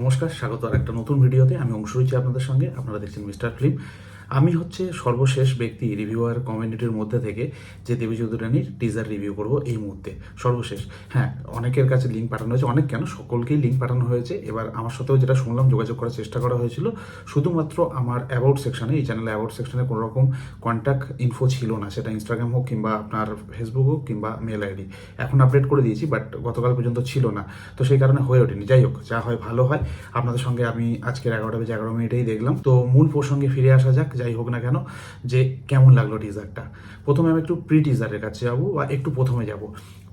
নমস্কার, স্বাগত আর একটা নতুন ভিডিওতে। আমি অংশ রয়েছি আপনাদের সঙ্গে। আপনারা দেখছেন মিস্টার ফিল্ম। আমি হচ্ছে সর্বশেষ ব্যক্তি রিভিউয়ার কমিউনিটির মধ্যে থেকে যে দেবী চৌধুরানীর টিজার রিভিউ করব এই মুহূর্তে। সর্বশেষ। হ্যাঁ অনেকের কাছে লিঙ্ক পাঠানো হয়েছে। অনেক কেন? সকলকেই লিঙ্ক পাঠানো হয়েছে। এবার আমার সাথেও যেটা শুনলাম, যোগাযোগ করার চেষ্টা করা হয়েছিল। শুধুমাত্র আমার অ্যাবাউট সেকশনে এই চ্যানেলে অ্যাবাউট সেকশনে কোনো রকম কন্ট্যাক্ট ইনফো ছিল না। সেটা ইনস্টাগ্রাম হোক কিংবা আপনার ফেসবুক হোক কিংবা মেল আইডি এখন আপডেট করে দিয়েছি বাট গতকাল পর্যন্ত ছিল না। তো সেই কারণে হয়ে ওঠেনি। যাই হোক, যা হয় ভালো হয়। আপনাদের সঙ্গে আমি আজকের এগারোটা বেজে এগারো মিনিটেই দেখলাম। তো মূল প্রসঙ্গে ফিরে আসা যাক। যাই হোক না কেন, যে কেমন লাগল টিজারটা প্রথমে আমি একটু প্রি টিজারের কাছে যাব বা একটু প্রথমে যাব।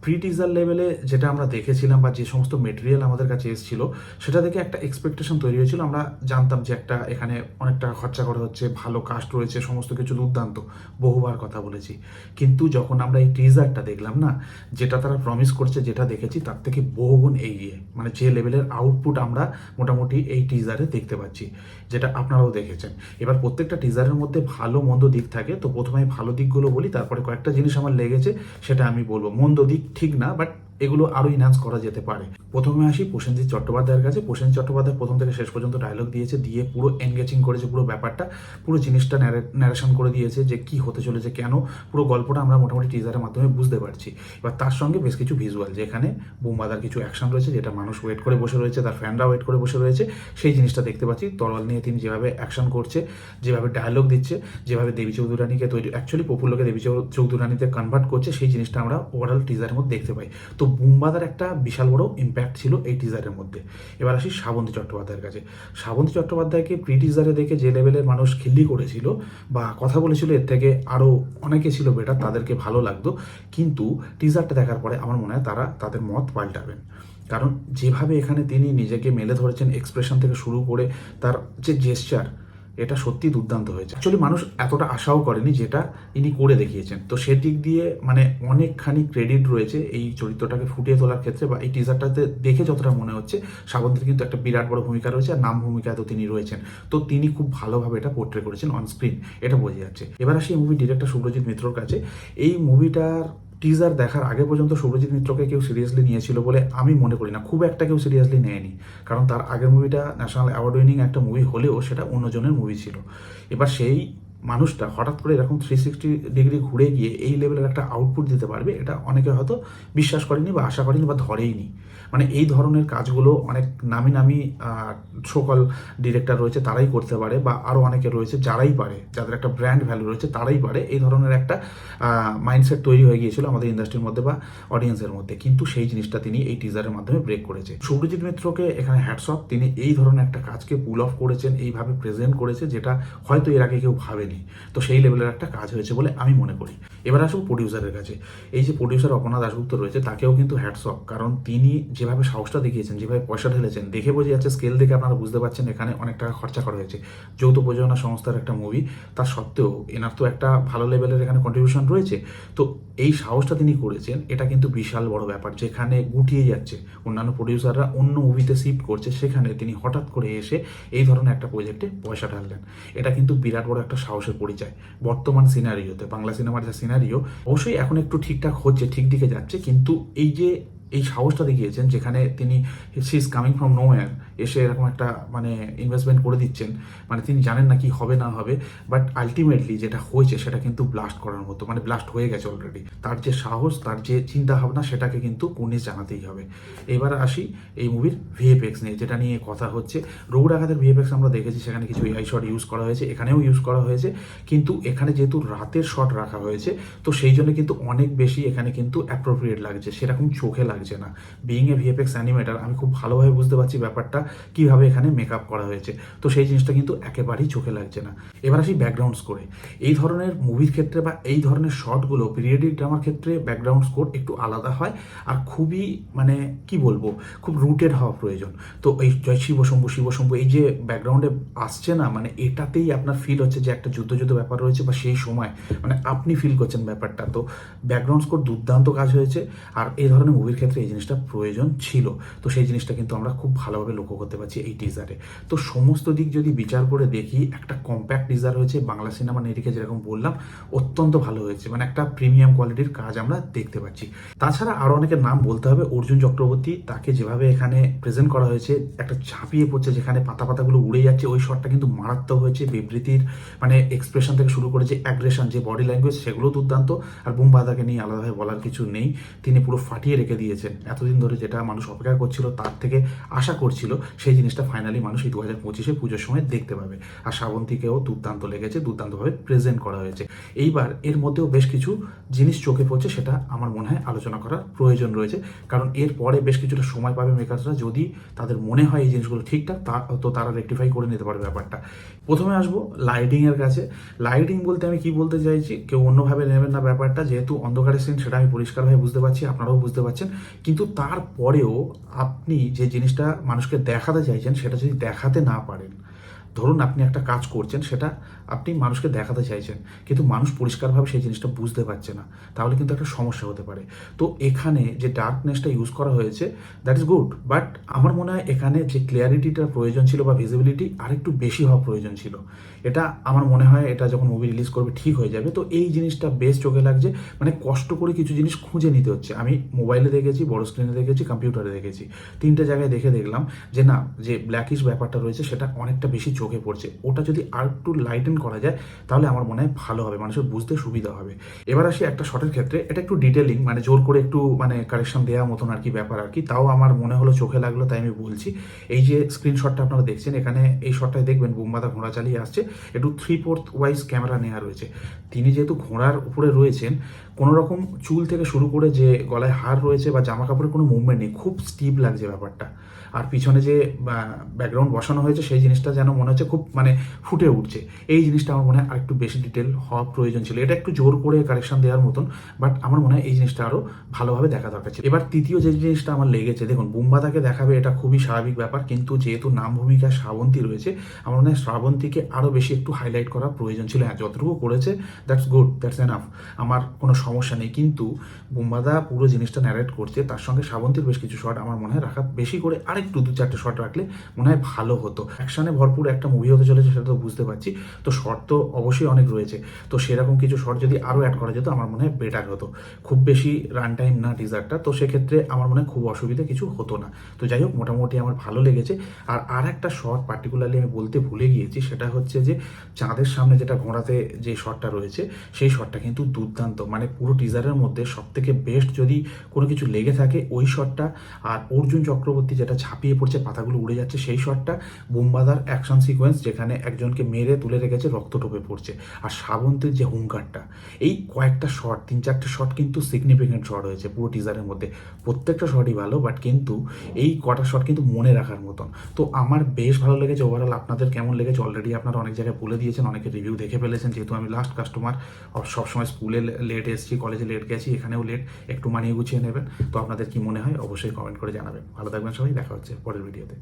প্রি টিজার লেভেলে যেটা আমরা দেখেছিলাম বা যে সমস্ত মেটেরিয়াল আমাদের কাছে এসেছিল, সেটা দেখে একটা এক্সপেকটেশন তৈরি হয়েছিল। আমরা জানতাম যে একটা এখানে অনেক টাকা খরচা করা হচ্ছে, ভালো কাস্ট রয়েছে, সমস্ত কিছু দুর্দান্ত, বহুবার কথা বলেছি। কিন্তু যখন আমরা এই টিজারটা দেখলাম না, যেটা তারা প্রমিস করছে, যেটা দেখেছি, তার থেকে বহুগুণ এগিয়ে মানে যে লেভেলের আউটপুট আমরা মোটামুটি এই টিজারে দেখতে পাচ্ছি, যেটা আপনারাও দেখেছেন। এবার প্রত্যেকটা টিজারের মধ্যে ভালো, মন্দ দিক থাকে, তো প্রথমে ভালো দিকগুলো বলি, তারপরে কয়েকটা জিনিস আমার লেগেছে, সেটা আমি বলব। মন্দ দিক ঠিক না বাট এগুলো আরও ইনহ্যান্স করা যেতে পারে। প্রথমে আসি প্রসেনজিৎ চট্টোপাধ্যায়ের কাছে। প্রসেনজিৎ চট্টোপাধ্যায় প্রথম থেকে শেষ পর্যন্ত ডায়লগ দিয়েছে, দিয়ে পুরো এনগেজিং করেছে পুরো ব্যাপারটা, পুরো জিনিসটা ন্যারেশন করে দিয়েছে যে কি হতে চলেছে, কেন, পুরো গল্পটা আমরা মোটামুটি টিজারের মাধ্যমে বুঝতে পারছি। এবার তার সঙ্গে বেশ কিছু ভিজুয়াল যেখানে বোমবাদার কিছু অ্যাকশন রয়েছে, যেটা মানুষ ওয়েট করে বসে রয়েছে, তার ফ্যানরা ওয়েট করে বসে রয়েছে। সেই জিনিসটা দেখতে পাচ্ছি। তরল নিয়ে তিনি যেভাবে অ্যাকশন করছে, যেভাবে ডায়লগ দিচ্ছে, যেভাবে দেবী চৌধুরানীকে তৈরি অ্যাকচুয়ালি পপুলারকে দেবী চৌধুরানীতে কনভার্ট করছে, সেই জিনিসটা আমরা ওভারঅল টিজারের মধ্যে দেখতে পাই। তো বুম্বাদার একটা বিশাল বড় ইম্প্যাক্ট ছিল এই টিজারের মধ্যে। এবার আসি শ্রাবন্তী চট্টোপাধ্যায়ের কাছে। শ্রাবন্তী চট্টোপাধ্যায়কে প্রি টিজারে দেখে যে লেভেলের মানুষ খিল্লি করেছিল বা কথা বলেছিল, এর থেকে আরও অনেকে ছিল বেটার তাদেরকে ভালো লাগতো। কিন্তু টিজারটা দেখার পরে আমার মনে হয় তারা তাদের মত পাল্টাবেন। কারণ যেভাবে এখানে তিনি নিজেকে মেলে ধরেছেন এক্সপ্রেশন থেকে শুরু করে তার যে জেস্চার এটা সত্যি দুর্দান্ত হয়েছে। অ্যাকচুয়ালি মানুষ এতটা আশাও করেনি যেটা ইনি করে দেখিয়েছেন। তো সেদিক দিয়ে মানে অনেকখানি ক্রেডিট রয়েছে এই চরিত্রটাকে ফুটিয়ে তোলার ক্ষেত্রে বা এই টিজারটাতে দেখে যতটা মনে হচ্ছে শ্রাবন্তীর কিন্তু একটা বিরাট বড় ভূমিকা রয়েছে আর নাম ভূমিকায় তো তিনি রয়েছেন। তো তিনি খুব ভালোভাবে এটা পোর্ট্রে করেছেন অন স্ক্রিন এটা বোঝা যাচ্ছে। এবার আসি এই মুভি ডিরেক্টর শুভ্রজিৎ মিত্রর কাছে। এই মুভিটার টিজার দেখার আগে পর্যন্ত সৌরজিৎ মিত্রকে কেউ সিরিয়াসলি নিয়েছিল বলে আমি মনে করি না। খুব একটা কেউ সিরিয়াসলি নেয়নি। কারণ তার আগের মুভিটা ন্যাশনাল অ্যাওয়ার্ড উইনিং একটা মুভি হলেও সেটা অন্যজনের মুভি ছিল। এবার সেই মানুষটা হঠাৎ করে এরকম থ্রি সিক্সটি ডিগ্রি ঘুরে গিয়ে এই লেভেলের একটা আউটপুট দিতে পারবে, এটা অনেকে হয়তো বিশ্বাস করেনি বা আশা করেনি বা ধরেইনি। মানে এই ধরনের কাজগুলো অনেক নামি নামি সকল ডিরেক্টর রয়েছে, তারাই করতে পারে বা আরও অনেকে রয়েছে যারাই পারে, যাদের একটা ব্র্যান্ড ভ্যালু রয়েছে তারাই পারে। এই ধরনের একটা মাইন্ডসেট তৈরি হয়ে গিয়েছিল আমাদের ইন্ডাস্ট্রির মধ্যে বা অডিয়েন্সের মধ্যে। কিন্তু সেই জিনিসটা তিনি এই টিজারের মাধ্যমে ব্রেক করেছে। শুভ্রজিৎ মিত্রকে এখানে হ্যাটসঅপ তিনি এই ধরনের একটা কাজকে পুল অফ করেছেন, এইভাবে প্রেজেন্ট করেছে, যেটা হয়তো এর আগে কেউ ভাবেনি তো সেই লেভেলের একটা কাজ হয়েছে বলে আমি মনে করি। এবার আসব প্রডিউসারের কাছে। এই যে প্রডিউসার অপনা দাশগুপ্ত রয়েছে, তাকেও কিন্তু হ্যাটসঅপ কারণ তিনি যেভাবে সাহসটা দেখিয়েছেন, যেভাবে পয়সা ঢেলেছেন, দেখে বোঝা যাচ্ছে স্কেল দেখে আপনারা বুঝতে পারছেন এখানে অনেক টাকা খরচা করা হয়েছে। যৌথ প্রযোজনা সংস্থার একটা মুভি তার সত্ত্বেও এনার তো একটা ভালো লেভেলের এখানে কন্ট্রিবিউশন রয়েছে। তো এই সাহসটা তিনি করেছেন, এটা কিন্তু বিশাল বড় ব্যাপার। যেখানে গুটিয়ে যাচ্ছে, অন্যান্য প্রডিউসাররা অন্য মুভিতে শিফট করছে, সেখানে তিনি হঠাৎ করে এসে এই ধরনের একটা প্রজেক্টে পয়সা ঢাললেন। এটা কিন্তু বিরাট বড় একটা সাহসের পরিচয়। বর্তমান সিনারিওতে বাংলা সিনেমার যা সিনারিও অবশ্যই এখন একটু ঠিকঠাক হচ্ছে, ঠিক দিকে যাচ্ছে। কিন্তু এই যে, এই সাহসটা দেখিয়েছেন, যেখানে তিনি she is coming from no এসে এরকম একটা মানে ইনভেস্টমেন্ট করে দিচ্ছেন। মানে তিনি জানেন না কি হবে, না হবে বাট আলটিমেটলি যেটা হয়েছে সেটা কিন্তু ব্লাস্ট করার মতো মানে ব্লাস্ট হয়ে গেছে অলরেডি তার যে সাহস, তার যে চিন্তা ভাবনা সেটাকে কিন্তু কুর্নিশ জানাতেই হবে। এবার আসি এই মুভির ভিএফএক্স নিয়ে, যেটা নিয়ে কথা হচ্ছে। রঘুরাঘাতের ভিএফএক্স আমরা দেখেছি, সেখানে কিছু এআই শট ইউজ করা হয়েছে, এখানেও ইউজ করা হয়েছে। কিন্তু এখানে যেহেতু রাতের শট রাখা হয়েছে, তো সেই জন্য কিন্তু অনেক বেশি এখানে কিন্তু অ্যাপ্রোপ্রিয়েট লাগছে। সেরকম চোখে লাগছে না। বিইং এ ভিএফএক্স অ্যানিমেটার আমি খুব ভালোভাবে বুঝতে পারছি ব্যাপারটা। কীভাবে এখানে মেকআপ করা হয়েছে। তো সেই জিনিসটা কিন্তু একেবারেই চোখে লাগছে না। এবার আসি ব্যাকগ্রাউন্ড স্কোরে এই ধরনের মুভির ক্ষেত্রে বা এই ধরনের শটগুলো পিরিয়ডিক ড্রামার ক্ষেত্রে ব্যাকগ্রাউন্ড স্কোর একটু আলাদা হয় আর খুবই মানে কি বলব, খুব রুটেড হওয়া প্রয়োজন। তো এই জয় শিবশম্ভু শিবশম্ভু এই যে ব্যাকগ্রাউন্ডে আসছে না মানে এটাতেই আপনার ফিল হচ্ছে যে একটা যুদ্ধ যুদ্ধ ব্যাপার রয়েছে বা সেই সময় মানে আপনি ফিল করছেন ব্যাপারটা। তো ব্যাকগ্রাউন্ড স্কোর দুর্দান্ত কাজ হয়েছে আর এই ধরনের মুভির ক্ষেত্রে এই জিনিসটা প্রয়োজন ছিল। তো সেই জিনিসটা কিন্তু আমরা খুব ভালোভাবে লক্ষ্য করতে পারছি এই টিজারে তো সমস্ত দিক যদি বিচার করে দেখি, একটা কম্প্যাক্ট টিজার হয়েছে, বাংলা সিনেমা নেটিকে যেরকম বললাম, অত্যন্ত ভালো হয়েছে। মানে একটা প্রিমিয়াম কোয়ালিটির কাজ আমরা দেখতে পাচ্ছি। তাছাড়া আরও অনেকের নাম বলতে হবে, অর্জুন চক্রবর্তী, তাকে যেভাবে এখানে প্রেজেন্ট করা হয়েছে, একটা ঝাঁপিয়ে পড়ছে যেখানে পাতা পাতাগুলো উড়ে যাচ্ছে, ওই শটটা কিন্তু মারাত্মক হয়েছে, বিবৃতির মানে এক্সপ্রেশন থেকে শুরু করে যে অ্যাগ্রেশন যে বডি ল্যাঙ্গুয়েজ সেগুলো দুর্দান্ত। আর বুমবাদাকে নিয়ে আলাদাভাবে বলার কিছু নেই। তিনি পুরো ফাটিয়ে রেখে দিয়েছেন। এতদিন ধরে যেটা মানুষ অপেক্ষা করছিল, তার থেকে আশা করছিল সেই জিনিসটা ফাইনালি মানুষ এই দু হাজার পঁচিশে পুজোর সময় দেখতে পাবে। আর শ্রাবন্তীকেও দুর্দান্ত লেগেছে, দুর্দান্তভাবে প্রেজেন্ট করা হয়েছে। এইবার এর মধ্যেও বেশ কিছু জিনিস চোখে পড়ছে, সেটা আমার মনে হয় আলোচনা করার প্রয়োজন রয়েছে। কারণ এর পরে বেশ কিছুটা সময় পাবে মেকার্সরা যদি তাদের মনে হয় এই জিনিসগুলো ঠিকঠাক, তা তো তারা রেকটিফাই করে নিতে পারবে ব্যাপারটা। প্রথমে আসব লাইটিং এর কাছে। লাইটিং বলতে আমি কি বলতে চাইছি? কেউ অন্যভাবে নেবেন না ব্যাপারটা, যেহেতু অন্ধকারের সিন সেটা আমি পরিষ্কারভাবে বুঝতে পারছি, আপনারাও বুঝতে পারছেন। কিন্তু তারপরেও আপনি যে জিনিসটা মানুষকে দেখাতে চাইছেন সেটা যদি দেখাতে না পারেন ধরুন আপনি একটা কাজ করছেন সেটা আপনি মানুষকে দেখাতে চাইছেন, কিন্তু মানুষ পরিষ্কারভাবে সেই জিনিসটা বুঝতে পারছে না। তাহলে কিন্তু একটা সমস্যা হতে পারে। তো এখানে যে ডার্কনেসটা ইউজ করা হয়েছে দ্যাট ইজ গুড বাট আমার মনে হয় এখানে যে ক্লিয়ারিটিটার প্রয়োজন ছিল বা ভিজিবিলিটি আরেকটু বেশি হওয়া প্রয়োজন ছিল। এটা আমার মনে হয় এটা যখন মুভি রিলিজ করবে ঠিক হয়ে যাবে। তো এই জিনিসটা বেশ চোখে লাগছে মানে কষ্ট করে কিছু জিনিস খুঁজে নিতে হচ্ছে। আমি মোবাইলে দেখেছি, বড় স্ক্রিনে দেখেছি কম্পিউটারে দেখেছি। তিনটে জায়গায় দেখে দেখলাম যে না, যে ব্ল্যাকিশ ব্যাপারটা রয়েছে, সেটা অনেকটা বেশি চোখে পড়ছে। ওটা যদি আর একটু লাইটেন করা যায়, তাহলে আমার মনে হয় ভালো হবে, মানুষের বুঝতে সুবিধা হবে। এবার আসি একটা শটের ক্ষেত্রে, এটা একটু ডিটেলিং মানে জোর করে একটু মানে কারেকশন দেওয়া মতন আর কি ব্যাপার আর কি, তাও আমার মনে হলো চোখে লাগল, তাই আমি বলছি। এই যে স্ক্রিনশটটা আপনারা দেখছেন, এখানে এই শটটায় দেখবেন বোমবাদা ঘোড়া চালিয়ে আসছে, একটু থ্রি ফোর্থ ওয়াইজ ক্যামেরা নেওয়া রয়েছে। তিনি যেহেতু ঘোড়ার উপরে রয়েছেন কোনো রকম চুল থেকে শুরু করে যে গলায় হার রয়েছে বা জামা কাপড়ের কোনো মুভমেন্ট নেই, খুব স্টিপ লাগছে ব্যাপারটা। আর পিছনে যে ব্যাকগ্রাউন্ড বসানো হয়েছে, সেই জিনিসটা যেন মনে হচ্ছে খুব মানে ফুটে উঠছে। এই জিনিসটা আমার মনে হয় আরেকটু বেশি ডিটেল হওয়া প্রয়োজন ছিল। এটা একটু জোর করে কারেকশন দেওয়ার মতন বাট আমার মনে হয় এই জিনিসটা আরও ভালোভাবে দেখা দরকার ছিল। এবার তৃতীয় যে জিনিসটা আমার লেগেছে, দেখুন বুম্বাদাকে দেখাবে এটা খুবই স্বাভাবিক ব্যাপার, কিন্তু যেহেতু নাম ভূমিকা শ্রাবন্তী রয়েছে, আমার মনে হয় শ্রাবন্তীকে আরও বেশি একটু হাইলাইট করা প্রয়োজন ছিল। হ্যাঁ যতটুকু করেছে দ্যাটস গুড দ্যাটস এনাফ আমার কোনো সমস্যা নেই, কিন্তু বুম্বাদা পুরো জিনিসটা ন্যারেট করছে, তার সঙ্গে শ্রাবন্তীর বেশ কিছু শট আমার মনে হয় রাখা, বেশি করে আরেকটু দু চারটে শট রাখলে মনে হয় ভালো হতো। অ্যাকশনে ভরপুর একটা মুভি হতে চলেছে, সেটা তো বুঝতে পারছি। তো শট তো অবশ্যই অনেক রয়েছে। তো সেরকম কিছু শট যদি আরও অ্যাড করা যেত, আমার মনে হয় বেটার হতো। খুব বেশি রান টাইম না টিজারটা তো সেক্ষেত্রে আমার মনে হয় খুব অসুবিধা কিছু হতো না। তো যাই হোক, মোটামুটি আমার ভালো লেগেছে। আর আর একটা শট পার্টিকুলারলি আমি বলতে ভুলে গিয়েছি, সেটা হচ্ছে যে চাঁদের সামনে যেটা ঘোড়াতে যে শটটা রয়েছে, সেই শটটা কিন্তু দুর্দান্ত। মানে পুরো টিজারের মধ্যে সব থেকে বেস্ট যদি কোনো কিছু লেগে থাকে, ওই শটটা আর অর্জুন চক্রবর্তী যেটা ঝাঁপিয়ে পড়ছে, পাতাগুলো উড়ে যাচ্ছে, সেই শটটা বোমবাদার অ্যাকশন সিকোয়েন্স যেখানে একজনকে মেরে তুলে রেখেছে রক্ত টোপে পড়ছে। আর শ্রাবন্তের যে হুঙ্কারটা, এই কয়েকটা শট তিন চারটে শট কিন্তু সিগনিফিকেন্ট শট হয়েছে পুরো টিজারের মধ্যে। প্রত্যেকটা শটই ভালো বাট কিন্তু এই কটা শট কিন্তু মনে রাখার মতন। তো আমার বেশ ভালো লেগেছে ওভারঅল আপনাদের কেমন লেগেছে? অলরেডি আপনারা অনেক জায়গায় বলে দিয়েছেন, অনেকে রিভিউ দেখে ফেলেছেন। যেহেতু আমি লাস্ট কাস্টমার সবসময় স্কুলে লেট এসেছি কলেজে লেট গেছি, এখানেও লেট একটু মানিয়ে গুছিয়ে নেবেন। তো আপনাদের কি মনে হয়? অবশ্যই কমেন্ট করে জানাবেন। ভালো থাকবেন সবাই, দেখা হচ্ছে পরের ভিডিওতে